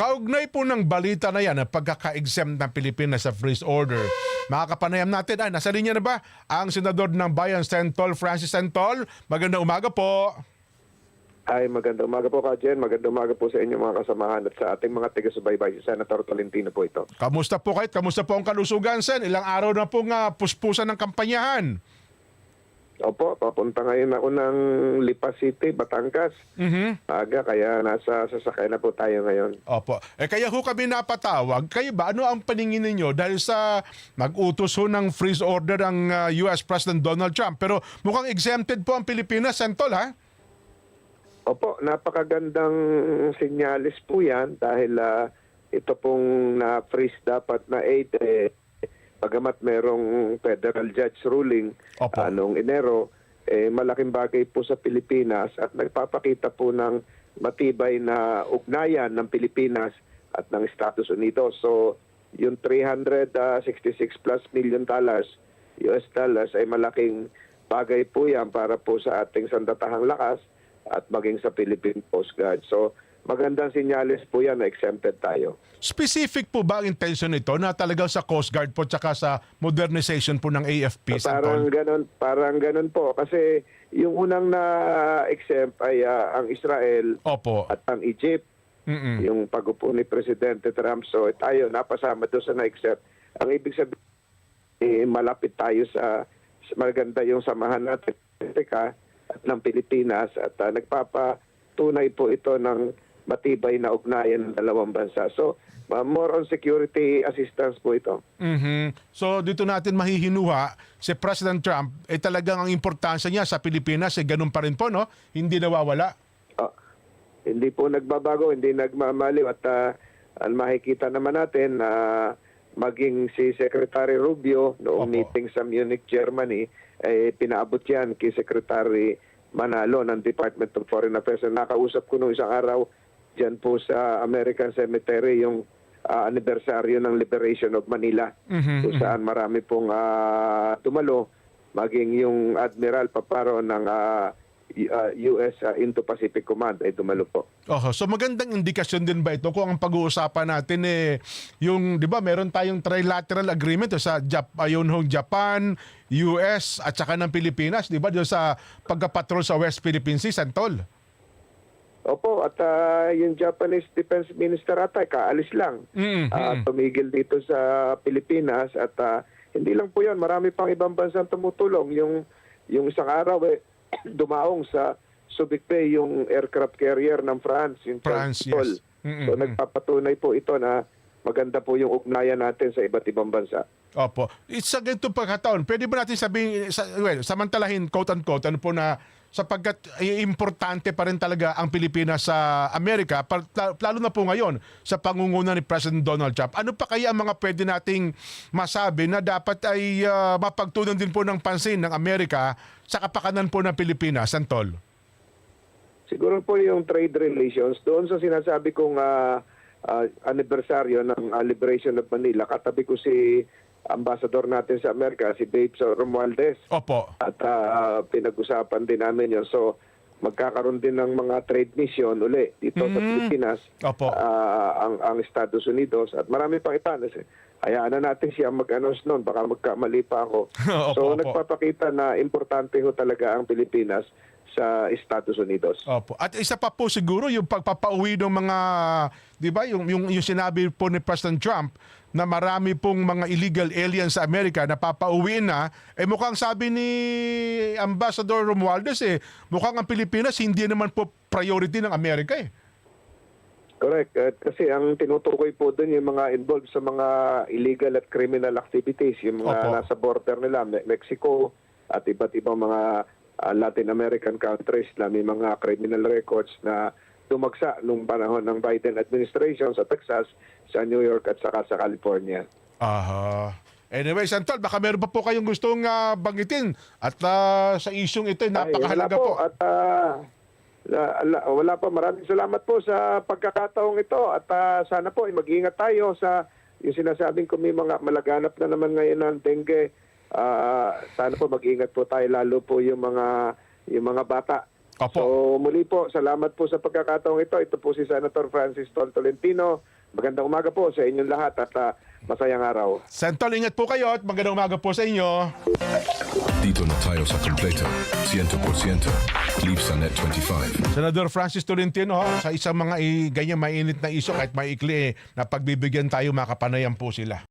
Kaugnay po ng balita na yan, ang pagkaka-exempt ng Pilipinas sa freeze order, makakapanayam natin, ay, nasa linya na ba ang Senador ng Bayan, Sentol, Francis Sentol? Magandang umaga po. Ay, magandang umaga po, Kajen. Magandang umaga po sa inyo mga kasamahan at sa ating mga taga-subaybay. Si Senator Tolentino po ito. Kamusta po kayo? Kamusta po ang kalusugan, Sen? Ilang araw na po nga puspusan ng kampanyahan. Opo, papunta ngayon ako ng Lipa City, Batangas. Mhm. Aga, kaya nasa sasakay na po tayo ngayon. Opo. Eh kaya ho kami napatawag. Kayo ba, ano ang paningin ninyo dahil sa mag-utos ho ng freeze order ang uh, US President Donald Trump? Pero mukhang exempted po ang Pilipinas, Sentol, ha? Opo, napakagandang sinyalis po yan dahil ah, ito pong na-freeze dapat na aid eh, pagamat merong federal judge ruling Opo. ah, noong Enero, eh, malaking bagay po sa Pilipinas at nagpapakita po ng matibay na ugnayan ng Pilipinas at ng Estados Unidos. So, yung 366 plus million dollars, US dollars, ay malaking bagay po yan para po sa ating sandatahang lakas at maging sa Philippine Coast Guard. So, magandang sinyalis po yan na exempted tayo. Specific po ba ang intention nito na talagang sa Coast Guard po tsaka sa modernization po ng AFP, Parang Sentol? ganun, parang ganun po. Kasi yung unang na-exempt ay ah, ang Israel Opo. at ang Egypt. Mm-mm. Yung pag-upo ni Presidente Trump. So tayo, napasama doon sa na-accept. Ang ibig sabihin, eh, malapit tayo sa, sa maganda yung samahan natin at ng Pilipinas at ah, nagpapatunay po ito ng matibay na ugnayan ng dalawang bansa. So, ah, more on security assistance po ito. Mhm. So dito natin mahihinuha si President Trump eh talagang ang importansya niya sa Pilipinas eh ganun pa rin po no? Hindi nawawala. Ah, hindi po nagbabago, hindi nagmamaliw at ang makikita naman natin na maging si Secretary Rubio noong Opo. meeting sa Munich, Germany, eh, pinaabot yan kay Secretary Manalo ng Department of Foreign Affairs. Nakausap ko noong isang araw dyan po sa American Cemetery yung ah, anibersaryo ng Liberation of Manila Mhm, kung saan marami pong ah, tumalo maging yung Admiral Paparo ng ah, U- ah, US ah, Indo-Pacific Command ay dumalo po. Oho, so magandang indikasyon din ba ito kung ang pag-uusapan natin eh yung 'di ba meron tayong trilateral agreement sa Jap ayun hong Japan, US at saka ng Pilipinas, 'di ba? Doon sa pagkapatrol sa West Philippine Sea, Santol. Opo, at ah, yung Japanese Defense Minister ata, kaalis lang. Mhm. Ah, tumigil dito sa Pilipinas at ah, hindi lang po 'yon, marami pang ibang bansang tumutulong. Yung yung isang araw eh dumaong sa Subic Bay yung aircraft carrier ng France, yung France, yes. Mhm, So nagpapatunay po ito na maganda po yung ugnayan natin sa iba't ibang bansa. Opo. It's sa ganitong pagkataon, pwede ba natin sabihin, sa, well, samantalahin, quote-unquote, ano po na sapagkat eh, importante pa rin talaga ang Pilipinas sa Amerika, lalo na po ngayon sa pangunguna ni President Donald Trump. Ano pa kaya ang mga pwede nating masabi na dapat ay ah, mapagtunan din po ng pansin ng Amerika sa kapakanan po ng Pilipinas, Santol? Siguro po yung trade relations, doon sa sinasabi kong ah, ah, anibersaryo ng ah, Liberation of Manila, katabi ko si ambassador natin sa Amerika, si Babes Romualdez. Opo. At ah, pinag-usapan din namin yun. So, magkakaroon din ng mga trade mission uli dito sa Mm. Pilipinas, Opo. ah, ang, ang Estados Unidos. At marami pang iba. Hayaan na natin siya mag-announce noon. Baka magkamali pa ako. Opo, so, opo. nagpapakita na importante ho talaga ang Pilipinas sa Estados Unidos. Opo. At isa pa po siguro yung pagpapauwi ng mga, 'di ba, yung, yung yung sinabi po ni President Trump na marami pong mga illegal aliens sa Amerika na papauwi na, eh mukhang sabi ni Ambassador Romualdez eh, mukhang ang Pilipinas hindi naman po priority ng Amerika eh. Correct. At kasi ang tinutukoy po doon yung mga involved sa mga illegal at criminal activities, yung mga Opo. nasa border nila, Me- Mexico at iba't ibang mga ah, Latin American countries na may mga criminal records na tumagsa nung panahon ng Biden administration sa Texas, sa New York at saka sa California. Aha. Anyway, Santol, baka meron pa po kayong gustong ah, banggitin at ah, sa isyong ito, Ay, napakahalaga wala po. At ah, la- wala pa. Maraming salamat po sa pagkakataong ito. At ah, sana po ay mag-iingat tayo sa yung sinasabing ko may mga malaganap na naman ngayon ng dengue. Ah, sana po mag-iingat po tayo lalo po yung mga yung mga bata. Opo. So muli po, salamat po sa pagkakataong ito. Ito po si Senator Francis Tol Tolentino Magandang umaga po sa inyong lahat at ah, masayang araw. Sentol, ingat po kayo at magandang umaga po sa inyo. Dito na tayo sa kompleto. 100% Leafsanet 25. Senador Francis Tolentino, sa isang mga i- ganyan mainit na iso, kahit maikli, eh, na pagbibigyan tayo, makapanayan po sila.